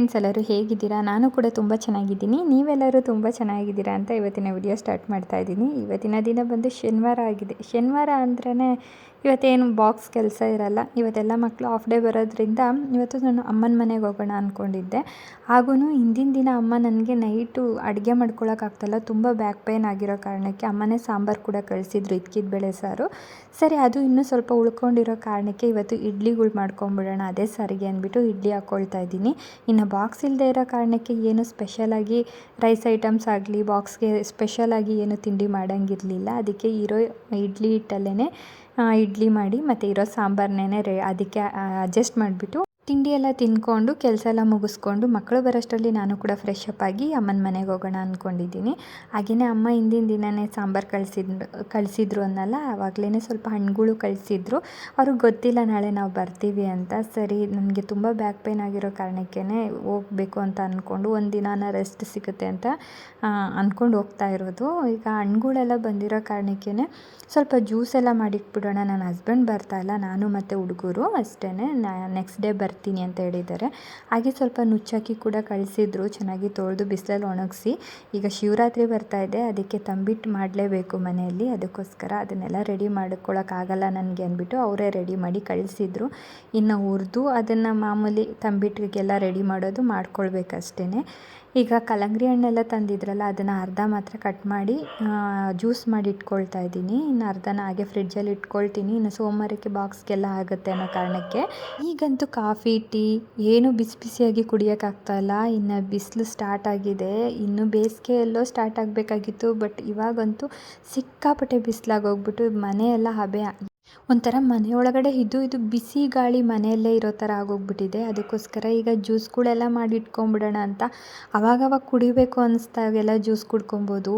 Friends ಎಲ್ಲರೂ ಹೇಗಿದ್ದೀರಾ? ನಾನು ಕೂಡ ತುಂಬ ಚೆನ್ನಾಗಿದ್ದೀನಿ. ನೀವೆಲ್ಲರೂ ತುಂಬ ಚೆನ್ನಾಗಿದ್ದೀರಾ ಅಂತ ಇವತ್ತಿನ ವಿಡಿಯೋ ಸ್ಟಾರ್ಟ್ ಮಾಡ್ತಾ ಇದ್ದೀನಿ. ಇವತ್ತಿನ ದಿನ ಬಂದು ಶನಿವಾರ ಆಗಿದೆ. ಶನಿವಾರ ಅಂದ್ರೇ ಇವತ್ತೇನು ಬಾಕ್ಸ್ ಕೆಲಸ ಇರಲ್ಲ. ಇವತ್ತೆಲ್ಲ ಮಕ್ಕಳು ಆಫ್ ಡೇ ಬರೋದ್ರಿಂದ ಇವತ್ತು ನಾನು ಅಮ್ಮನ ಮನೆಗೆ ಹೋಗೋಣ ಅಂದ್ಕೊಂಡಿದ್ದೆ ಹಾಗೂ ಹಿಂದಿನ ದಿನ ಅಮ್ಮ ನನಗೆ ನೈಟು ಅಡುಗೆ ಮಾಡ್ಕೊಳ್ಳೋಕ್ಕಾಗ್ತಲ್ಲ ತುಂಬ ಬ್ಯಾಕ್ ಪೇನ್ ಆಗಿರೋ ಕಾರಣಕ್ಕೆ ಅಮ್ಮನೇ ಸಾಂಬಾರು ಕೂಡ ಕಳಿಸಿದ್ರು ಇದ್ಕಿದ ಬೇಳೆ ಸಾರು. ಸರಿ, ಅದು ಇನ್ನೂ ಸ್ವಲ್ಪ ಉಳ್ಕೊಂಡಿರೋ ಕಾರಣಕ್ಕೆ ಇವತ್ತು ಇಡ್ಲಿಗಳು ಮಾಡ್ಕೊಂಬಿಡೋಣ, ಅದೇ ಸಾರಿಗೆ ಅಂದ್ಬಿಟ್ಟು ಇಡ್ಲಿ ಹಾಕ್ಕೊಳ್ತಾ ಇದ್ದೀನಿ. ಇನ್ನು ಬಾಕ್ಸ್ ಇಲ್ಲದೆ ಇರೋ ಕಾರಣಕ್ಕೆ ಏನು ಸ್ಪೆಷಲಾಗಿ ರೈಸ್ ಐಟಮ್ಸ್ ಆಗಲಿ ಬಾಕ್ಸ್ಗೆ ಸ್ಪೆಷಲಾಗಿ ಏನು ತಿಂಡಿ ಮಾಡೋಂಗಿರಲಿಲ್ಲ. ಅದಕ್ಕೆ ಇರೋ ಇಡ್ಲಿ ಹಿಟ್ಟಲ್ಲೇ ಇಡ್ಲಿ ಮಾಡಿ ಮತ್ತು ಇರೋ ಸಾಂಬಾರನ್ನೇ ಅದಕ್ಕೆ ಅಡ್ಜಸ್ಟ್ ಮಾಡಿಬಿಟ್ಟು ತಿಂಡಿ ಎಲ್ಲ ತಿಂದ್ಕೊಂಡು ಕೆಲಸ ಎಲ್ಲ ಮುಗಿಸ್ಕೊಂಡು ಮಕ್ಕಳು ಬರೋಷ್ಟರಲ್ಲಿ ನಾನು ಕೂಡ ಫ್ರೆಶ್ ಅಪ್ ಆಗಿ ಅಮ್ಮನ ಮನೆಗೆ ಹೋಗೋಣ ಅಂದ್ಕೊಂಡಿದ್ದೀನಿ ಹಾಗೆಯೇ ಅಮ್ಮ ಹಿಂದಿನ ದಿನವೇ ಸಾಂಬಾರು ಕಳಿಸಿದ್ರು ಕಳಿಸಿದ್ರು ಅನ್ನಲ್ಲ ಆವಾಗಲೇ ಸ್ವಲ್ಪ ಹಣ್ಣುಗಳು ಕಳಿಸಿದ್ರು. ಅವ್ರಿಗೆ ಗೊತ್ತಿಲ್ಲ, ನಾಳೆ ನಾವು ಬರ್ತೀವಿ ಅಂತ. ಸರಿ, ನನಗೆ ತುಂಬ ಬ್ಯಾಕ್ ಪೇನ್ ಆಗಿರೋ ಕಾರಣಕ್ಕೇ ಹೋಗಬೇಕು ಅಂತ ಅಂದ್ಕೊಂಡು ಒಂದು ದಿನಾನ ರೆಸ್ಟ್ ಸಿಗುತ್ತೆ ಅಂತ ಅಂದ್ಕೊಂಡು ಹೋಗ್ತಾ ಇರೋದು. ಈಗ ಹಣ್ಣುಗಳೆಲ್ಲ ಬಂದಿರೋ ಕಾರಣಕ್ಕೇ ಸ್ವಲ್ಪ ಜ್ಯೂಸ್ ಎಲ್ಲ ಮಾಡಿಟ್ಬಿಡೋಣ. ನನ್ನ ಹಸ್ಬೆಂಡ್ ಬರ್ತಾಯಿಲ್ಲ ನಾನು ಮತ್ತು ಹುಡುಗರು ಅಷ್ಟೇ ನೆಕ್ಸ್ಟ್ ಡೇ ಬರ್ತೀನಿ ಅಂತ ಹೇಳಿದ್ದಾರೆ. ಹಾಗೆ ಸ್ವಲ್ಪ ನುಚ್ಚಕ್ಕಿ ಕೂಡ ಕಳಿಸಿದ್ರು, ಚೆನ್ನಾಗಿ ತೊಳೆದು ಬಿಸಿಲಲ್ಲಿ ಒಣಗಿಸಿ. ಈಗ ಶಿವರಾತ್ರಿ ಬರ್ತಾ ಇದೆ, ಅದಕ್ಕೆ ತಂಬಿಟ್ಟು ಮಾಡಲೇಬೇಕು ಮನೆಯಲ್ಲಿ. ಅದಕ್ಕೋಸ್ಕರ ಅದನ್ನೆಲ್ಲ ರೆಡಿ ಮಾಡ್ಕೊಳ್ಳೋಕ್ಕಾಗಲ್ಲ ನನಗೆ ಅಂದ್ಬಿಟ್ಟು ಅವರೇ ರೆಡಿ ಮಾಡಿ ಕಳಿಸಿದ್ರು. ಇನ್ನು ಹುರಿದು ಅದನ್ನು ಮಾಮೂಲಿ ತಂಬಿಟ್ಟಿಗೆಲ್ಲ ರೆಡಿ ಮಾಡೋದು ಮಾಡ್ಕೊಳ್ಬೇಕಷ್ಟೇ ಈಗ ಕಲ್ಲಂಗಡಿ ಹಣ್ಣೆಲ್ಲ ತಂದಿದ್ರಲ್ಲ, ಅದನ್ನು ಅರ್ಧ ಮಾತ್ರ ಕಟ್ ಮಾಡಿ ಜ್ಯೂಸ್ ಮಾಡಿ ಇಟ್ಕೊಳ್ತಾ ಇದ್ದೀನಿ. ಇನ್ನು ಅರ್ಧನ ಹಾಗೆ ಫ್ರಿಡ್ಜಲ್ಲಿ ಇಟ್ಕೊಳ್ತೀನಿ. ಇನ್ನು ಸೋಮವಾರಕ್ಕೆ ಬಾಕ್ಸ್ಗೆಲ್ಲ ಆಗುತ್ತೆ ಅನ್ನೋ ಕಾರಣಕ್ಕೆ. ಈಗಂತೂ ಕಾಫಿ ಟೀ ಏನು ಬಿಸಿ ಬಿಸಿಯಾಗಿ ಕುಡಿಯೋಕ್ಕಾಗ್ತಾಯಿಲ್ಲ ಇನ್ನು ಬಿಸಿಲು ಸ್ಟಾರ್ಟ್ ಆಗಿದೆ. ಇನ್ನು ಬೇಸಿಗೆ ಎಲ್ಲೋ ಸ್ಟಾರ್ಟ್ ಆಗಬೇಕಾಗಿತ್ತು. ಬಟ್ ಇವಾಗಂತೂ ಸಿಕ್ಕಾಪಟ್ಟೆ ಬಿಸಿಲಾಗೋಗ್ಬಿಟ್ಟು ಮನೆಯೆಲ್ಲ ಹಬೆ ಒಂಥರ ಮನೆಯೊಳಗಡೆ ಇದು ಇದು ಬಿಸಿ ಗಾಳಿ ಮನೆಯಲ್ಲೇ ಇರೋ ಥರ ಆಗೋಗ್ಬಿಟ್ಟಿದೆ. ಅದಕ್ಕೋಸ್ಕರ ಈಗ ಜ್ಯೂಸ್ಗಳೆಲ್ಲ ಮಾಡಿ ಇಟ್ಕೊಂಬಿಡೋಣ ಅಂತ ಅವಾಗವಾಗ ಕುಡಿಬೇಕು ಅನ್ನಿಸ್ದಾಗೆಲ್ಲ ಜ್ಯೂಸ್ ಕುಡ್ಕೊಬೋದು.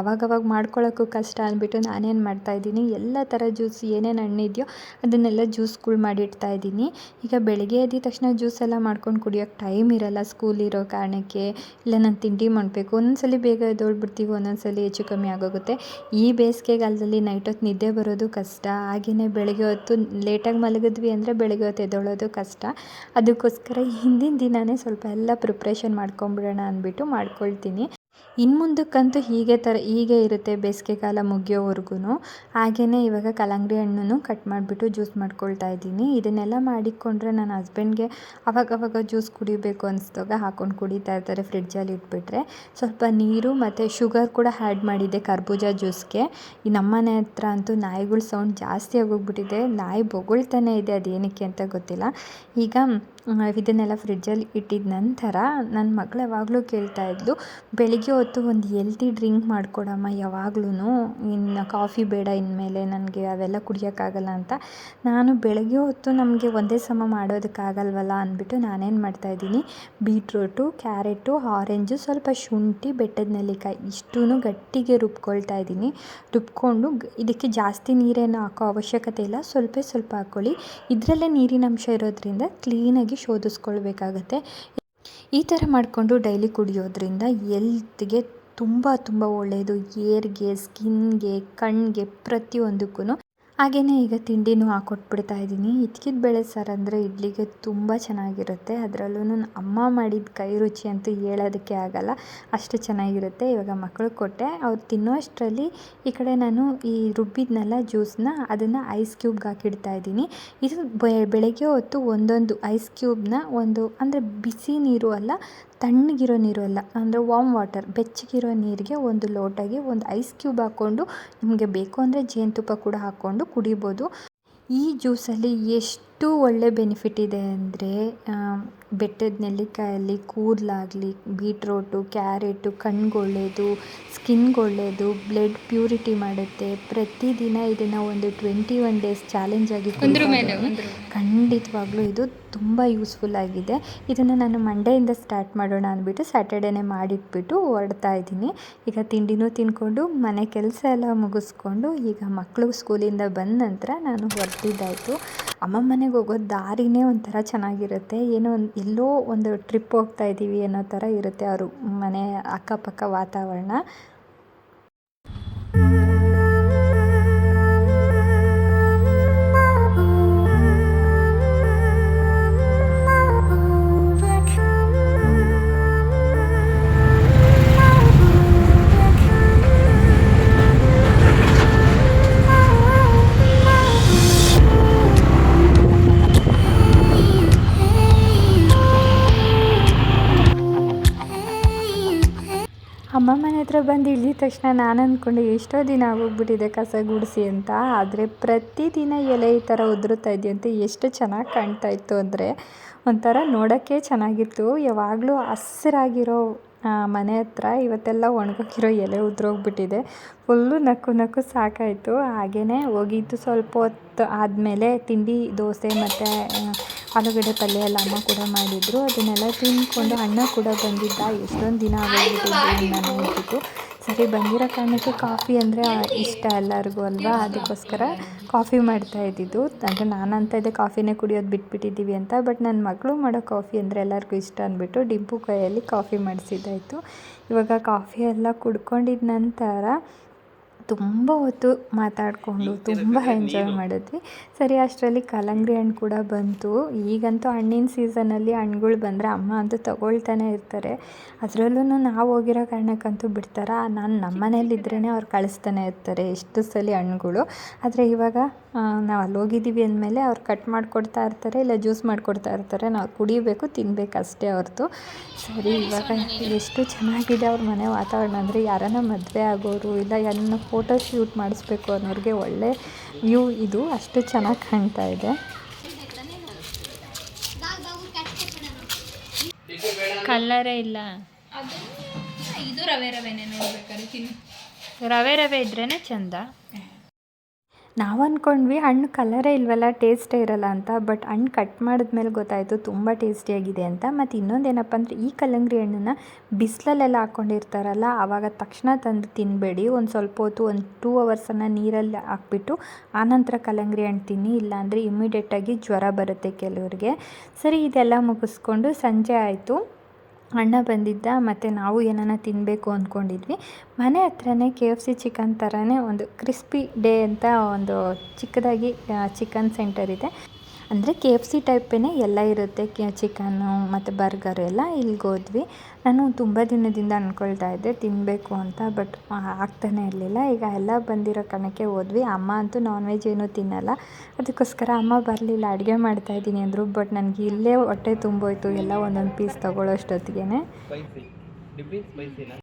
ಅವಾಗವಾಗ ಮಾಡ್ಕೊಳ್ಳೋಕ್ಕೂ ಕಷ್ಟ ಅಂದ್ಬಿಟ್ಟು ನಾನೇನು ಮಾಡ್ತಾಯಿದ್ದೀನಿ ಎಲ್ಲ ಥರ ಜ್ಯೂಸ್ ಏನೇನು ಹಣ್ಣಿದೆಯೋ ಅದನ್ನೆಲ್ಲ ಜ್ಯೂಸ್ಗಳು ಮಾಡಿಡ್ತಾ ಇದ್ದೀನಿ. ಈಗ ಬೆಳಗ್ಗೆ ಎದ್ದ ತಕ್ಷಣ ಜ್ಯೂಸ್ ಎಲ್ಲ ಮಾಡ್ಕೊಂಡು ಕುಡಿಯೋಕ್ಕೆ ಟೈಮ್ ಇರಲ್ಲ ಸ್ಕೂಲ್ ಇರೋ ಕಾರಣಕ್ಕೆ. ಇಲ್ಲ ನಾನು ತಿಂಡಿ ಮಾಡಬೇಕು, ಒಂದೊಂದ್ಸಲಿ ಬೇಗ ಎದ್ದೋಳ್ಬಿಡ್ತೀವಿ ಒಂದೊಂದ್ಸಲಿ ಹೆಚ್ಚು ಕಮ್ಮಿ ಆಗೋಗುತ್ತೆ. ಈ ಬೇಸಿಗೆಗಾಲದಲ್ಲಿ ನೈಟ್ ಹೊತ್ತು ನಿದ್ದೆ ಬರೋದು ಕಷ್ಟ. ಹಾಗೆಯೇ ಬೆಳಗ್ಗೆ ಹೊತ್ತು ಲೇಟಾಗಿ ಮಲಗಿದ್ವಿ ಅಂದರೆ ಬೆಳಗ್ಗೆ ಹೊತ್ತು ಎದ್ದೇಳೋದು ಕಷ್ಟ. ಅದಕ್ಕೋಸ್ಕರ ಹಿಂದಿನ ದಿನವೇ ಸ್ವಲ್ಪ ಎಲ್ಲ ಪ್ರಿಪ್ರೇಷನ್ ಮಾಡ್ಕೊಂಬಿಡೋಣ ಅಂದ್ಬಿಟ್ಟು ಮಾಡ್ಕೊಳ್ತೀನಿ. ಇನ್ನು ಮುಂದಕ್ಕಂತೂ ಹೀಗೆ ಥರ, ಹೀಗೆ ಇರುತ್ತೆ ಬೇಸಿಗೆಗಾಲ ಮುಗಿಯೋವರೆಗೂ ಹಾಗೆಯೇ ಇವಾಗ ಕಲ್ಲಂಗಡಿ ಹಣ್ಣನ್ನು ಕಟ್ ಮಾಡಿಬಿಟ್ಟು ಜ್ಯೂಸ್ ಮಾಡ್ಕೊಳ್ತಾ ಇದ್ದೀನಿ. ಇದನ್ನೆಲ್ಲ ಮಾಡಿಕೊಂಡ್ರೆ ನನ್ನ ಹಸ್ಬೆಂಡ್ಗೆ ಅವಾಗವಾಗ ಜ್ಯೂಸ್ ಕುಡಿಬೇಕು ಅನ್ಸಿದಾಗ ಹಾಕ್ಕೊಂಡು ಕುಡಿತಾ ಇರ್ತಾರೆ ಫ್ರಿಡ್ಜಲ್ಲಿ ಇಟ್ಬಿಟ್ರೆ. ಸ್ವಲ್ಪ ನೀರು ಮತ್ತು ಶುಗರ್ ಕೂಡ ಆ್ಯಡ್ ಮಾಡಿದ್ದೆ ಕರ್ಬೂಜ ಜ್ಯೂಸ್ಗೆ. ಈ ನಮ್ಮನೆ ಹತ್ರ ಅಂತೂ ನಾಯಿಗಳ ಸೌಂಡ್ ಜಾಸ್ತಿ ಆಗೋಗ್ಬಿಟ್ಟಿದೆ. ನಾಯಿ ಬೊಗಳ್ತಾನೆ ಇದೆ, ಅದೇನಕ್ಕೆ ಅಂತ ಗೊತ್ತಿಲ್ಲ. ಈಗ ಇದನ್ನೆಲ್ಲ ಫ್ರಿಡ್ಜಲ್ಲಿ ಇಟ್ಟಿದ ನಂತರ ನನ್ನ ಮಗಳು ಯಾವಾಗಲೂ ಕೇಳ್ತಾ ಇದ್ಲು, ಬೆಳಗ್ಗೆ ಹೊತ್ತು ಒಂದು ಎಲ್ತಿ ಡ್ರಿಂಕ್ ಮಾಡಿಕೊಡಮ್ಮ ಯಾವಾಗ್ಲೂ ಇನ್ನು ಕಾಫಿ ಬೇಡ ಇನ್ಮೇಲೆ ನನಗೆ ಅವೆಲ್ಲ ಕುಡಿಯೋಕ್ಕಾಗಲ್ಲ ಅಂತ. ನಾನು ಬೆಳಗ್ಗೆ ಹೊತ್ತು ನಮಗೆ ಒಂದೇ ಸಮ ಮಾಡೋದಕ್ಕಾಗಲ್ವಲ್ಲ ಅಂದ್ಬಿಟ್ಟು ನಾನೇನು ಮಾಡ್ತಾಯಿದ್ದೀನಿ ಬೀಟ್ರೂಟು, ಕ್ಯಾರೆಟು ಆರೆಂಜು ಸ್ವಲ್ಪ ಶುಂಠಿ, ಬೆಟ್ಟದ ನೆಲ್ಲಿಕಾಯಿ ಇಷ್ಟೂ ಗಟ್ಟಿಗೆ ರುಬ್ಕೊಳ್ತಾ ಇದ್ದೀನಿ. ರುಬ್ಕೊಂಡು ಇದಕ್ಕೆ ಜಾಸ್ತಿ ನೀರೇನು ಹಾಕೋ ಅವಶ್ಯಕತೆ ಇಲ್ಲ, ಸ್ವಲ್ಪ ಸ್ವಲ್ಪ ಹಾಕ್ಕೊಳ್ಳಿ. ಇದರಲ್ಲೇ ನೀರಿನ ಅಂಶ ಇರೋದ್ರಿಂದ ಕ್ಲೀನಾಗಿ ಶೋಧಿಸ್ಕೊಳ್ಬೇಕಾಗತ್ತೆ. ಈ ಥರ ಮಾಡಿಕೊಂಡು ಡೈಲಿ ಕುಡಿಯೋದ್ರಿಂದ ಎಲ್ತ್ಗೆ ತುಂಬ ತುಂಬ ಒಳ್ಳೆಯದು ಏರ್ಗೆ ಸ್ಕಿನ್ಗೆ ಕಣ್ಣಿಗೆ ಪ್ರತಿಯೊಂದಕ್ಕೂ ಹಾಗೆಯೇ ಈಗ ತಿಂಡಿನೂ ಹಾಕೊಟ್ಬಿಡ್ತಾ ಇದ್ದೀನಿ. ಇದ್ಕಿದ ಬೇಳೆ ಸಾರು ಅಂದರೆ ಇಡ್ಲಿಗೆ ತುಂಬ ಚೆನ್ನಾಗಿರುತ್ತೆ. ಅದರಲ್ಲೂ ಅಮ್ಮ ಮಾಡಿದ ಕೈ ರುಚಿ ಅಂತೂ ಹೇಳೋದಕ್ಕೆ ಆಗಲ್ಲ. ಅಷ್ಟು ಚೆನ್ನಾಗಿರುತ್ತೆ ಇವಾಗ ಮಕ್ಳಿಗೆ ಕೊಟ್ಟೆ. ಅವ್ರು ತಿನ್ನೋಷ್ಟರಲ್ಲಿ ಈ ಕಡೆ ನಾನು ಈ ರುಬ್ಬಿದ್ನಲ್ಲ ಜ್ಯೂಸನ್ನ ಅದನ್ನು ಐಸ್ ಕ್ಯೂಬ್ಗೆ ಹಾಕಿಡ್ತಾ ಇದ್ದೀನಿ. ಇದು ಬೆಳಗ್ಗೆ ಹೊತ್ತು ಒಂದೊಂದು ಐಸ್ ಕ್ಯೂಬ್ನ ಒಂದು, ಅಂದರೆ ಬಿಸಿ ನೀರು ಅಲ್ಲ ತಣ್ಣಗಿರೋ ನೀರು ಅಲ್ಲ ಅಂದರೆ ವಾಮ್ ವಾಟರ್ ಬೆಚ್ಚಗಿರೋ ನೀರಿಗೆ ಒಂದು ಲೋಟಗೆ ಒಂದು ಐಸ್ ಕ್ಯೂಬ್ ಹಾಕ್ಕೊಂಡು ನಿಮಗೆ ಬೇಕು ಅಂದರೆ ಜೇನುತುಪ್ಪ ಕೂಡ ಹಾಕ್ಕೊಂಡು ಕುಡಿಬೋದು. ಈ ಜ್ಯೂಸಲ್ಲಿ ಎಷ್ಟು ಒಳ್ಳೆ ಬೆನಿಫಿಟ್ ಇದೆ ಅಂದರೆ ಬೆಟ್ಟದ ನೆಲ್ಲಿಕಾಯಲ್ಲಿ ಕೂದಲಾಗಲಿ ಬೀಟ್ರೋಟು ಕ್ಯಾರೆಟು ಕಣ್ಣಿಗೆ ಒಳ್ಳೆಯದು ಸ್ಕಿನ್ಗೆ ಒಳ್ಳೆಯದು ಬ್ಲಡ್ ಪ್ಯೂರಿಟಿ ಮಾಡುತ್ತೆ. ಪ್ರತಿದಿನ ಇದನ್ನು ಒಂದು ಟ್ವೆಂಟಿ ಒನ್ ಡೇಸ್ ಚಾಲೆಂಜ್ ಆಗಿ ಖಂಡಿತವಾಗ್ಲೂ ಇದು ತುಂಬ ಯೂಸ್ಫುಲ್ ಆಗಿದೆ. ಇದನ್ನು ನಾನು ಮಂಡೆಯಿಂದ ಸ್ಟಾರ್ಟ್ ಮಾಡೋಣ ಅಂದ್ಬಿಟ್ಟು ಸ್ಯಾಟರ್ಡೇನೇ ಮಾಡಿಟ್ಬಿಟ್ಟು ಹೊರಡ್ತಾ ಇದ್ದೀನಿ. ಈಗ ತಿಂಡಿನೂ ತಿಂದ್ಕೊಂಡು ಮನೆ ಕೆಲಸ ಎಲ್ಲ ಮುಗಿಸ್ಕೊಂಡು ಈಗ ಮಕ್ಕಳು ಸ್ಕೂಲಿಂದ ಬಂದ ನಂತರ ನಾನು ಹೊರಟಿದ್ದಾಯಿತು. ಅಮ್ಮ ಮನೆಗೆ ಹೋಗೋ ದಾರಿನೇ ಒಂಥರ ಚೆನ್ನಾಗಿರುತ್ತೆ. ಏನೋ ಒಂದು ಎಲ್ಲೋ ಒಂದು ಟ್ರಿಪ್ ಹೋಗ್ತಾ ಇದ್ದೀವಿ ಅನ್ನೋ ಥರ ಇರುತ್ತೆ ಅವರು ಮನೆ ಅಕ್ಕಪಕ್ಕ ವಾತಾವರಣ. ಹತ್ರ ಬಂದು ಇಳಿದ ತಕ್ಷಣ ನಾನು ಅಂದ್ಕೊಂಡೆ ಎಷ್ಟೋ ದಿನ ಆಗೋಗ್ಬಿಟ್ಟಿದೆ ಕಸ ಗುಡಿಸಿ ಅಂತ. ಆದರೆ ಪ್ರತಿದಿನ ಎಲೆ ಈ ಥರ ಉದುರುತ್ತಾ ಇದೆಯಂತೆ, ಎಷ್ಟು ಚೆನ್ನಾಗಿ ಕಾಣ್ತಾ ಇತ್ತು ಅಂದರೆ ಒಂಥರ ನೋಡೋಕ್ಕೆ ಚೆನ್ನಾಗಿತ್ತು. ಯಾವಾಗಲೂ ಹಸಿರಾಗಿರೋ ಮನೆ ಹತ್ರ ಇವತ್ತೆಲ್ಲ ಒಣಗೋಗಿರೋ ಎಲೆ ಉದುರೋಗ್ಬಿಟ್ಟಿದೆ. ಫುಲ್ಲು ನಕ್ಕು ನಕ್ಕು ಸಾಕಾಯಿತು. ಹಾಗೆಯೇ ಹೋಗಿದ್ದು ಸ್ವಲ್ಪ ಹೊತ್ತು ಆದಮೇಲೆ ತಿಂಡಿ, ದೋಸೆ ಮತ್ತು ಆಲೂಗಡ್ಡೆ ಪಲ್ಯ ಎಲ್ಲ ಅಮ್ಮ ಕೂಡ ಮಾಡಿದರು. ಅದನ್ನೆಲ್ಲ ತಿನ್ಕೊಂಡು ಅಣ್ಣ ಕೂಡ ಬಂದಿದ್ದ. ಎಷ್ಟೊಂದು ದಿನ ಆಗೋಗ್ಬಿಟ್ಟಿದ್ದು ನಾನು ಸರಿ, ಬಂದಿರೋ ಕಾರಣಕ್ಕೆ ಕಾಫಿ ಅಂದರೆ ಇಷ್ಟ ಎಲ್ಲರಿಗೂ ಅಲ್ವಾ? ಅದಕ್ಕೋಸ್ಕರ ಕಾಫಿ ಮಾಡ್ತಾ ಇದ್ದಿದ್ದು. ಅಂದರೆ ನಾನು ಅಂತ ಇದ್ದೆ ಕಾಫಿನೇ ಕುಡಿಯೋದು ಬಿಟ್ಬಿಟ್ಟಿದ್ದೀವಿ ಅಂತ. ಬಟ್ ನನ್ನ ಮಗಳು ಮಾಡೋ ಕಾಫಿ ಅಂದರೆ ಎಲ್ಲರಿಗೂ ಇಷ್ಟ ಅಂದ್ಬಿಟ್ಟು ಡಿಂಪು ಕೈಯಲ್ಲಿ ಕಾಫಿ ಮಾಡಿಸಿದ್ದಾಯಿತು. ಇವಾಗ ಕಾಫಿ ಎಲ್ಲ ಕುಡ್ಕೊಂಡಿದ ನಂತರ ತುಂಬ ಹೊತ್ತು ಮಾತಾಡಿಕೊಂಡು ತುಂಬ ಎಂಜಾಯ್ ಮಾಡಿದ್ವಿ. ಸರಿ ಅಷ್ಟರಲ್ಲಿ ಕಲ್ಲಂಗಡಿ ಹಣ್ಣು ಕೂಡ ಬಂತು. ಈಗಂತೂ ಹಣ್ಣಿನ ಸೀಸನಲ್ಲಿ ಹಣ್ಗಳು ಬಂದರೆ ಅಮ್ಮ ಅಂತೂ ತಗೊಳ್ತಾನೆ ಇರ್ತಾರೆ. ಅದರಲ್ಲೂ ನಾವು ಹೋಗಿರೋ ಕಾರಣಕ್ಕಂತೂ ಬಿಡ್ತಾರ? ನಾನು ನಮ್ಮ ಮನೇಲಿದ್ರೇ ಅವ್ರು ಕಳಿಸ್ತಾನೆ ಇರ್ತಾರೆ ಎಷ್ಟು ಸಲ ಹಣ್ಣುಗಳು. ಆದರೆ ಇವಾಗ ನಾವು ಅಲ್ಲಿ ಹೋಗಿದ್ದೀವಿ ಅಂದಮೇಲೆ ಅವ್ರು ಕಟ್ ಮಾಡಿಕೊಡ್ತಾ ಇರ್ತಾರೆ ಇಲ್ಲ ಜ್ಯೂಸ್ ಮಾಡಿಕೊಡ್ತಾ ಇರ್ತಾರೆ ನಾವು ಕುಡಿಬೇಕು ತಿನ್ನಬೇಕು ಅಷ್ಟೇ ಅವ್ರದ್ದು ಸರಿ ಇವಾಗ ಎಷ್ಟು ಚೆನ್ನಾಗಿದೆ ಅವ್ರ ಮನೆ ವಾತಾವರಣ. ಅಂದರೆ ಯಾರನ್ನ ಮದುವೆ ಆಗೋರು ಇಲ್ಲ ಯಾರನ್ನ ಫೋಟೋ ಶೂಟ್ ಮಾಡಿಸ್ಬೇಕು ಅನ್ನೋರಿಗೆ ಒಳ್ಳೆ ವ್ಯೂ ಇದು. ಅಷ್ಟು ಚೆನ್ನಾಗಿ ಕಾಣ್ತಾ ಇದೆ. ಕಲ್ಲರೇ ಇಲ್ಲ. ಇದು ರವೆ ರವೆನೇ ನೋಡ್ಬೇಕಾದ್ರೆ ತಿನ್ನು. ರವೆ ರವೆ ಇದ್ರೇ ಚಂದ. ನಾವು ಅಂದ್ಕೊಂಡ್ವಿ ಹಣ್ಣು ಕಲರೇ ಇಲ್ವಲ್ಲ ಟೇಸ್ಟೇ ಇರಲ್ಲ ಅಂತ ಬಟ್ ಹಣ್ಣು ಕಟ್ ಮಾಡಿದ್ಮೇಲೆ ಗೊತ್ತಾಯಿತು, ತುಂಬ ಟೇಸ್ಟಿಯಾಗಿದೆ ಅಂತ. ಮತ್ತು ಇನ್ನೊಂದು ಏನಪ್ಪ ಅಂದರೆ, ಈ ಕಲ್ಲಂಗಡಿ ಹಣ್ಣನ್ನು ಬಿಸಿಲಲ್ಲೆಲ್ಲ ಹಾಕ್ಕೊಂಡಿರ್ತಾರಲ್ಲ ಆವಾಗ ತಕ್ಷಣ ತಂದು ತಿನ್ನಬೇಡಿ ಒಂದು ಸ್ವಲ್ಪ ಹೊತ್ತು, ಒಂದು ಟೂ ಅವರ್ಸನ್ನು ನೀರಲ್ಲಿ ಹಾಕ್ಬಿಟ್ಟು, ಆನಂತರ ಕಲ್ಲಂಗಡಿ ಹಣ್ಣು ತಿನ್ನಿ. ಇಲ್ಲಾಂದರೆ ಇಮ್ಮಿಡಿಯೇಟಾಗಿ ಜ್ವರ ಬರುತ್ತೆ ಕೆಲವರಿಗೆ. ಸರಿ, ಇದೆಲ್ಲ ಮುಗಿಸ್ಕೊಂಡು ಸಂಜೆ ಆಯಿತು. ಅಣ್ಣ ಬಂದಿದ್ದ ಮತ್ತು ನಾವು ಏನನ್ನ ತಿನ್ನಬೇಕು ಅಂದ್ಕೊಂಡಿದ್ವಿ ಮನೆ ಹತ್ರನೇ ಕೆ ಎಫ್ ಸಿ ಚಿಕನ್ ಥರನೇ ಒಂದು ಕ್ರಿಸ್ಪಿ ಡೇ ಅಂತ ಒಂದು ಚಿಕ್ಕದಾಗಿ ಚಿಕನ್ ಸೆಂಟರ್ ಇದೆ. ಅಂದರೆ ಕೆ ಎಫ್ ಸಿ ಟೈಪೇ ಎಲ್ಲ ಇರುತ್ತೆ. ಕೆ ಚಿಕನ್ನು ಮತ್ತು ಬರ್ಗರ್ ಎಲ್ಲ ಇಲ್ಲಿಗೆ ಹೋದ್ವಿ. ನಾನು ತುಂಬ ದಿನದಿಂದ ಅಂದ್ಕೊಳ್ತಾ ಇದ್ದೆ ತಿನ್ನಬೇಕು ಅಂತ, ಬಟ್ ಆಗ್ತಾನೇ ಇರಲಿಲ್ಲ. ಈಗ ಎಲ್ಲ ಬಂದಿರೋ ಕಣಕ್ಕೆ ಹೋದ್ವಿ. ಅಮ್ಮ ಅಂತೂ ನಾನ್ ವೆಜ್ ಏನೂ ತಿನ್ನಲ್ಲ. ಅದಕ್ಕೋಸ್ಕರ ಅಮ್ಮ ಬರಲಿಲ್ಲ, ಅಡುಗೆ ಮಾಡ್ತಾ ಇದ್ದೀನಿ ಅಂದರು. ಬಟ್ ನನಗೆ ಇಲ್ಲೇ ಹೊಟ್ಟೆ ತುಂಬೋಯ್ತು, ಎಲ್ಲ ಒಂದೊಂದು ಪೀಸ್ ತೊಗೊಳ್ಳೋಷ್ಟೊತ್ತಿಗೆ ಅಷ್ಟೊತ್ತಿಗೆ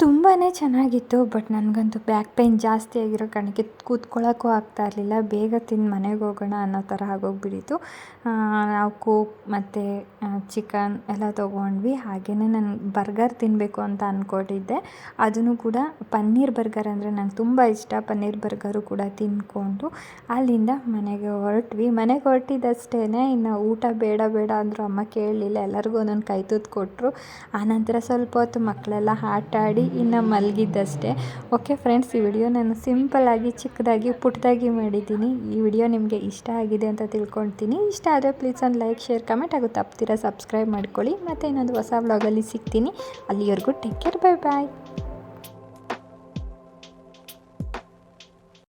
ತುಂಬಾ ಚೆನ್ನಾಗಿತ್ತು ಬಟ್ ನನಗಂತೂ ಬ್ಯಾಕ್ ಪೇಯ್ನ್ ಜಾಸ್ತಿ ಆಗಿರೋ ಕಾರಣಕ್ಕೆ ಕೂತ್ಕೊಳ್ಳೋಕ್ಕೂ ಆಗ್ತಾ ಇರಲಿಲ್ಲ. ಬೇಗ ತಿಂದು ಮನೆಗೆ ಹೋಗೋಣ ಅನ್ನೋ ಥರ ಆಗೋಗ್ಬಿಟ್ಟಿತ್ತು. ಆ, ನಾವು ಕೋಕ್ ಮತ್ತು ಚಿಕನ್ ಎಲ್ಲ ತೊಗೊಂಡ್ವಿ. ಹಾಗೇ ನಾನು ಬರ್ಗರ್ ತಿನ್ನಬೇಕು ಅಂತ ಅಂದ್ಕೊಂಡಿದ್ದೆ ಅದನ್ನು ಕೂಡ ಪನ್ನೀರ್ ಬರ್ಗರ್ ಅಂದರೆ ನಂಗೆ ತುಂಬ ಇಷ್ಟ. ಪನ್ನೀರ್ ಬರ್ಗರು ಕೂಡ ತಿನ್ಕೊಂಡು ಅಲ್ಲಿಂದ ಮನೆಗೆ ಹೊರಟ್ವಿ. ಮನೆಗೆ ಹೊರಟಿದ್ದಷ್ಟೇ ಇನ್ನು ಊಟ ಬೇಡ ಬೇಡ ಅಂದರು ಅಮ್ಮ ಕೇಳಲಿಲ್ಲ. ಎಲ್ಲರಿಗೂ ಒಂದೊಂದು ಕೈ ತುತ್ತು ಕೊಟ್ಟರು ಆನಂತರ ಸ್ವಲ್ಪ ಹೊತ್ತು ಮಕ್ಕಳೆಲ್ಲ ಆಟ ಆಡಿ ಇನ್ನು ಮಲಗಿದ್ದಷ್ಟೇ. ಓಕೆ ಫ್ರೆಂಡ್ಸ್ ಈ ವಿಡಿಯೋ ನಾನು ಸಿಂಪಲ್ಲಾಗಿ ಚಿಕ್ಕದಾಗಿ ಪುಟ್ಟದಾಗಿ ಮಾಡಿದ್ದೀನಿ. ಈ ವಿಡಿಯೋ ನಿಮಗೆ ಇಷ್ಟ ಆಗಿದೆ ಅಂತ ತಿಳ್ಕೊಳ್ತೀನಿ. ಇಷ್ಟ ಆದರೆ ಪ್ಲೀಸ್ ಒಂದು ಲೈಕ್ ಶೇರ್ ಕಮೆಂಟ್ ಹಾಗೂ ತಪ್ತೀರಾ ಸಬ್ಸ್ಕ್ರೈಬ್ ಮಾಡ್ಕೊಳ್ಳಿ. ಮತ್ತು ಇನ್ನೊಂದು ಹೊಸ ವ್ಲಾಗಲ್ಲಿ ಸಿಗ್ತೀನಿ. ಅಲ್ಲಿವರೆಗೂ ಟೇಕ್ ಕೇರ್ ಬೈ ಬಾಯ್